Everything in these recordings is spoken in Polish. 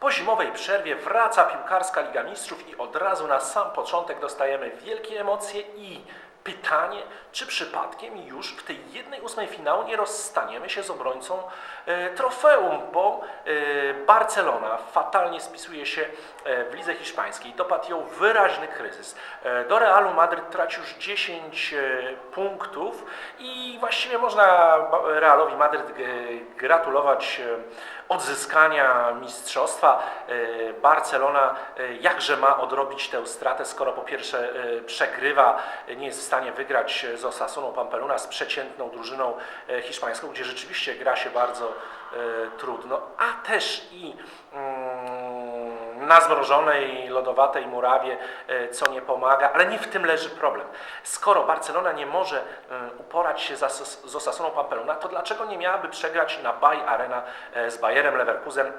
Po zimowej przerwie wraca piłkarska Liga Mistrzów i od razu na sam początek dostajemy wielkie emocje i pytanie, czy przypadkiem już w tej jednej ósmej finału nie rozstaniemy się z obrońcą e, trofeum, bo e, Barcelona fatalnie spisuje się e, w lidze hiszpańskiej, dopadł ją wyraźny kryzys. Do Realu Madryt traci już 10 e, punktów i właściwie można Realowi Madryt gratulować odzyskania mistrzostwa. Barcelona jakże ma odrobić tę stratę, skoro po pierwsze przegrywa, nie jest w stanie wygrać z Osasuną Pampeluna, z przeciętną drużyną e, hiszpańską, gdzie rzeczywiście gra się bardzo e, trudno, a też i mm, na zmrożonej, lodowatej murawie, e, co nie pomaga, ale nie w tym leży problem. Skoro Barcelona nie może e, uporać się z Osasuną Pampeluna, to dlaczego nie miałaby przegrać na Bay Arena e, z Bayerem Leverkusen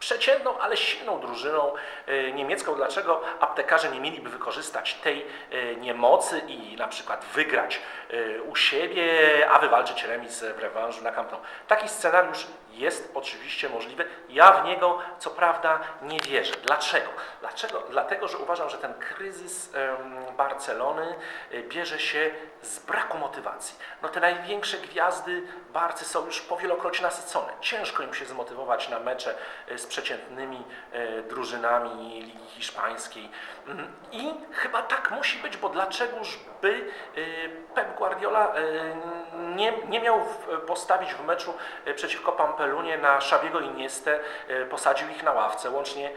przeciętną, ale silną drużyną e, niemiecką. Dlaczego aptekarze nie mieliby wykorzystać tej e, niemocy i na przykład wygrać e, u siebie, a wywalczyć remis w rewanżu na Camp Nou? Taki scenariusz jest oczywiście możliwy. Ja w niego co prawda nie wierzę. Dlaczego? Dlaczego? Dlatego, że uważam, że ten kryzys Barcelony e, bierze się z braku motywacji. No te największe gwiazdy Barcy są już powielokroć nasycone. Ciężko im się zmotywować na mecze e, z przeciętnymi e, drużynami Ligi Hiszpańskiej. Mm, I chyba tak musi być, bo dlaczegoż by Pep Guardiola nie, nie miał postawić w meczu przeciwko Pampelunie na Xaviego Iniestę, e, posadził ich na ławce, łącznie e,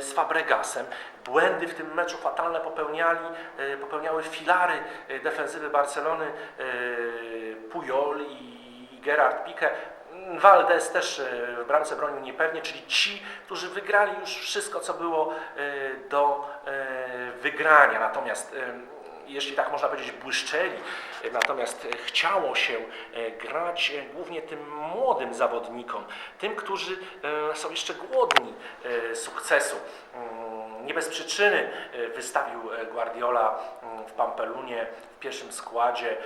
z Fabregasem. Błędy w tym meczu fatalne popełniali, e, popełniały filary defensywy Barcelony, Puyol i Gerard Pique. Valdez też w bramce bronił niepewnie, czyli ci, którzy wygrali już wszystko, co było do wygrania. Natomiast jeśli tak można powiedzieć, błyszczeli, natomiast e, chciało się e, grać e, głównie tym młodym zawodnikom, tym, którzy są jeszcze głodni sukcesu. Mm, Nie bez przyczyny wystawił Guardiola mm, w Pampelunie w pierwszym składzie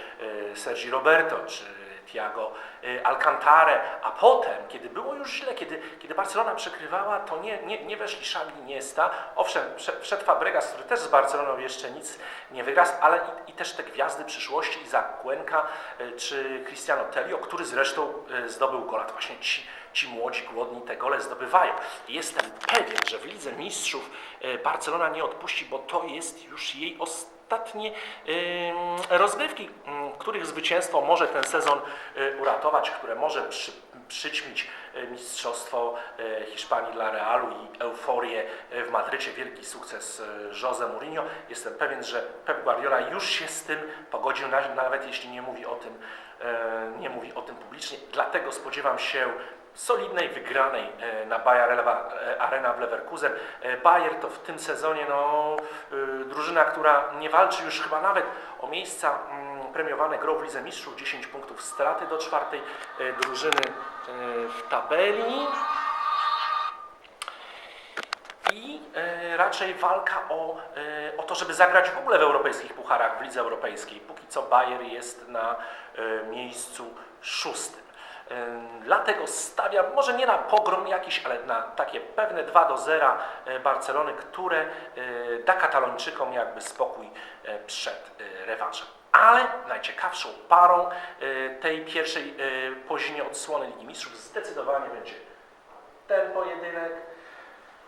Sergi Roberto czy Thiago e, Alcantare, a potem, kiedy było już źle, kiedy, kiedy Barcelona przekrywała, to nie, nie, nie weszli Xavi Iniesta. Owszem, wszedł Fabregas, który też z Barceloną jeszcze nic nie wygrał, ale i, i też te gwiazdy przyszłości, Isaac Cuenca e, czy Cristiano Telio, który zresztą e, zdobył gola. To właśnie ci, ci młodzi, głodni te gole zdobywają. Jestem pewien, że w Lidze Mistrzów Barcelona nie odpuści, bo to jest już jej ostatnie rozgrywki, których zwycięstwo może ten sezon e, uratować, które może przy, przyćmić e, mistrzostwo e, Hiszpanii dla Realu i euforię w Madrycie, wielki sukces Jose Mourinho. Jestem pewien, że Pep Guardiola już się z tym pogodził, na- nawet jeśli nie mówi o tym, nie mówi o tym publicznie. Dlatego spodziewam się solidnej wygranej na Bayer Arena w Leverkusen. Bayer to w tym sezonie no, y, drużyna, która nie walczy już chyba nawet o miejsca mm, premiowane grą w Lidze Mistrzów, 10 punktów straty do czwartej e, drużyny e, w tabeli. I e, raczej walka o, o to, żeby zagrać w ogóle w europejskich pucharach, w lidze europejskiej. Póki co Bayer jest na miejscu szóstym. Dlatego stawiam, może nie na pogrom jakiś, ale na takie pewne 2 do 0 e, Barcelony, które da Katalończykom jakby spokój przed rewanżem. Ale najciekawszą parą e, tej pierwszej e, po zimie odsłony Ligi Mistrzów zdecydowanie będzie ten pojedynek,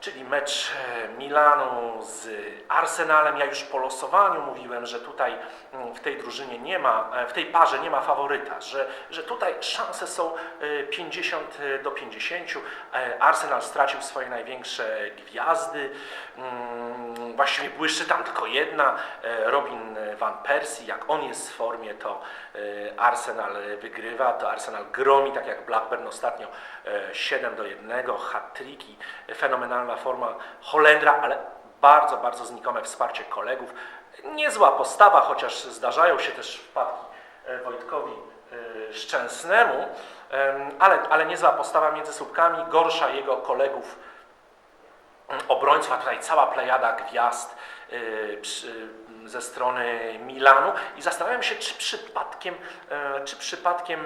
czyli mecz e, Milanu z Arsenalem. Ja już po losowaniu mówiłem, że tutaj mm, w tej drużynie nie ma, e, w tej parze nie ma faworyta, że, że tutaj szanse są e, 50 do 50. E, Arsenal stracił swoje największe gwiazdy. Mm, Właściwie błyszczy tam tylko jedna, e, Robin Van Persie. Jak on jest w formie, to e, Arsenal wygrywa, to Arsenal gromi, tak jak Blackburn ostatnio e, 7 do 1, hat-tricki, fenomenalna forma Holendra, ale bardzo, bardzo znikome wsparcie kolegów. Niezła postawa, chociaż zdarzają się też wpadki e, Wojtkowi e, Szczęsnemu, em, ale, ale niezła postawa między słupkami, gorsza jego kolegów obrońców, a tutaj cała plejada gwiazd, yy, przy, ze strony Milanu i zastanawiam się, czy przypadkiem, e, czy przypadkiem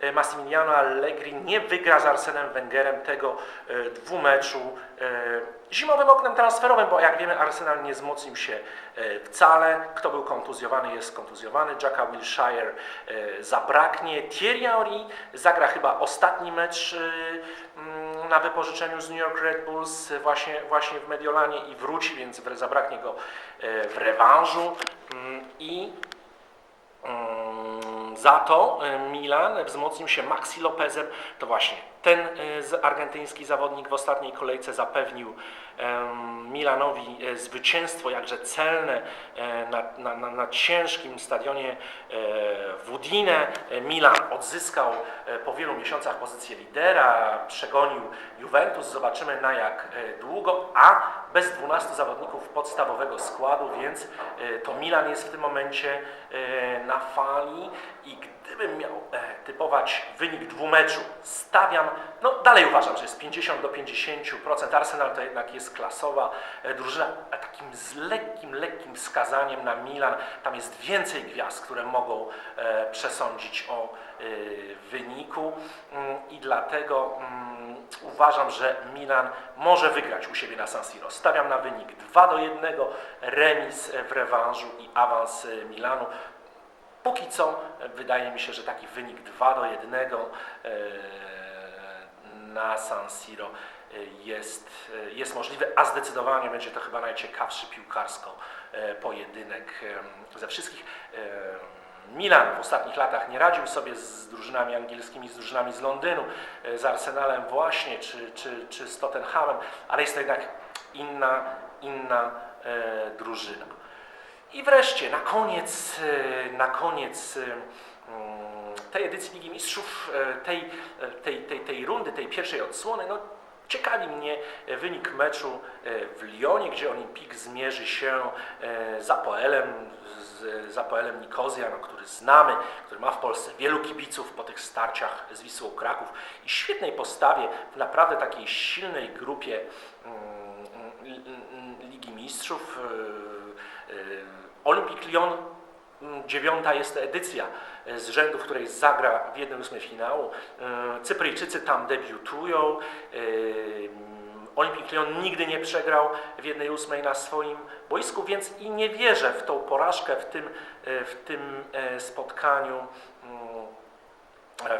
e, Massimiliano Allegri nie wygra z Arsenem Wengerem tego e, dwumeczu zimowym oknem transferowym, bo jak wiemy Arsenal nie wzmocnił się wcale. Kto był kontuzjowany jest kontuzjowany. Jacka Wilshire zabraknie. Thierry Henry zagra chyba ostatni mecz na wypożyczeniu z New York Red Bulls właśnie, właśnie w Mediolanie i wróci, więc zabraknie go e, w rewanżu Mm, i Mm, Za to e, Milan wzmocnił się Maxi Lopezem. To właśnie ten e, argentyński zawodnik w ostatniej kolejce zapewnił Milanowi e, zwycięstwo jakże celne e, na, na, na, ciężkim stadionie w Udine. Milan odzyskał po wielu miesiącach pozycję lidera, przegonił Juventus. Zobaczymy na jak długo, a bez 12 zawodników podstawowego składu, więc to Milan jest w tym momencie na fali i gdybym miał e, typować wynik dwumeczu, stawiam, no dalej uważam, że jest 50 do 50%. Arsenal to jednak jest klasowa e, drużyna, a takim z lekkim, lekkim wskazaniem na Milan. Tam jest więcej gwiazd, które mogą e, przesądzić o e, wyniku Mm, i dlatego mm, uważam, że Milan może wygrać u siebie na San Siro. Stawiam na wynik 2 do 1, remis w rewanżu i awans e, Milanu. Póki co e, wydaje mi się, że taki wynik 2 do 1 e, na San Siro e, jest, jest możliwy, a zdecydowanie będzie to chyba najciekawszy piłkarsko pojedynek ze wszystkich. Milan w ostatnich latach nie radził sobie z drużynami angielskimi, z drużynami z Londynu, z Arsenalem właśnie, czy, czy, czy z Tottenhamem, ale jest to jednak inna, inna drużyna. I wreszcie, na koniec, e, na koniec e, mm, tej edycji Ligi Mistrzów, e, tej, tej, tej, tej rundy, tej pierwszej odsłony, no, ciekawi mnie wynik meczu w Lyonie, gdzie Olimpik zmierzy się z Apoelem, z z Apoelem Nikozja, no, który znamy, który ma w Polsce wielu kibiców po tych starciach z Wisłą Kraków i świetnej postawie w naprawdę takiej silnej grupie mm, mm, Ligi Mistrzów. Olimpik Lyon mm, dziewiąta jest edycja e, z rzędu, w której zagra w jednym ósmej finału. E, Cypryjczycy tam debiutują. E, mm, Olimpik Lyon nigdy nie przegrał w jednej ósmej na swoim boisku, więc i nie wierzę w tą porażkę w tym, w tym spotkaniu mm,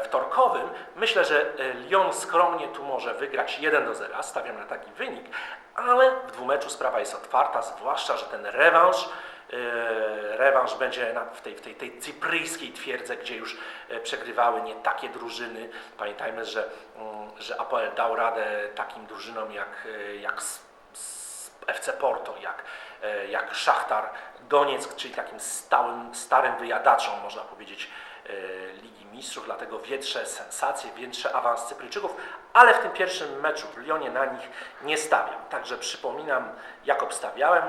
wtorkowym. Myślę, że Lyon skromnie tu może wygrać 1 do 0, stawiam na taki wynik, ale w dwumeczu sprawa jest otwarta, zwłaszcza, że ten rewanż rewanż będzie w tej, w tej, tej cypryjskiej twierdze, gdzie już e, przegrywały nie takie drużyny. Pamiętajmy, że, mm, że Apoel dał radę takim drużynom jak, e, jak FC Porto, jak, e, jak Szachtar Donieck, czyli takim stałym, starym wyjadaczom, można powiedzieć, e, Ligi Mistrzów, dlatego wietrze sensacje, wietrze awans Cypryjczyków, ale w tym pierwszym meczu w Lyonie na nich nie stawiam. Także przypominam, jak obstawiałem.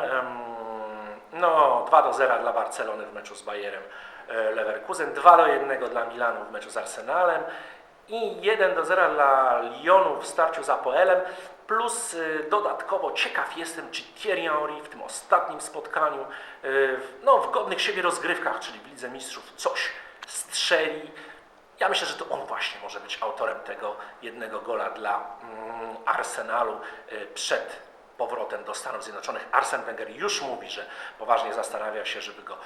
No, 2 do 0 dla Barcelony w meczu z Bayerem e, Leverkusen, 2 do 1 dla Milanu w meczu z Arsenalem i 1 do 0 dla Lyonu w starciu z Apoelem. Plus y, dodatkowo ciekaw jestem, czy Thierry Henry w tym ostatnim spotkaniu, w- no, w godnych siebie rozgrywkach, czyli w Lidze Mistrzów, coś strzeli. Ja myślę, że to on właśnie może być autorem tego jednego gola dla mm, Arsenalu przed powrotem do Stanów Zjednoczonych. Arsen Wenger już mówi, że poważnie zastanawia się, żeby go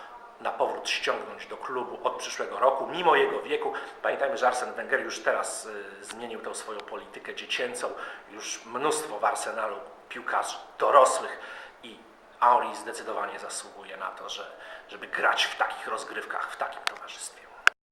na powrót ściągnąć do klubu od przyszłego roku, mimo jego wieku. Pamiętajmy, że Arsen Wenger już teraz y, zmienił tę swoją politykę dziecięcą. Już mnóstwo w Arsenalu piłkarzy dorosłych i Henry zdecydowanie zasługuje na to, że, żeby grać w takich rozgrywkach, w takim towarzystwie.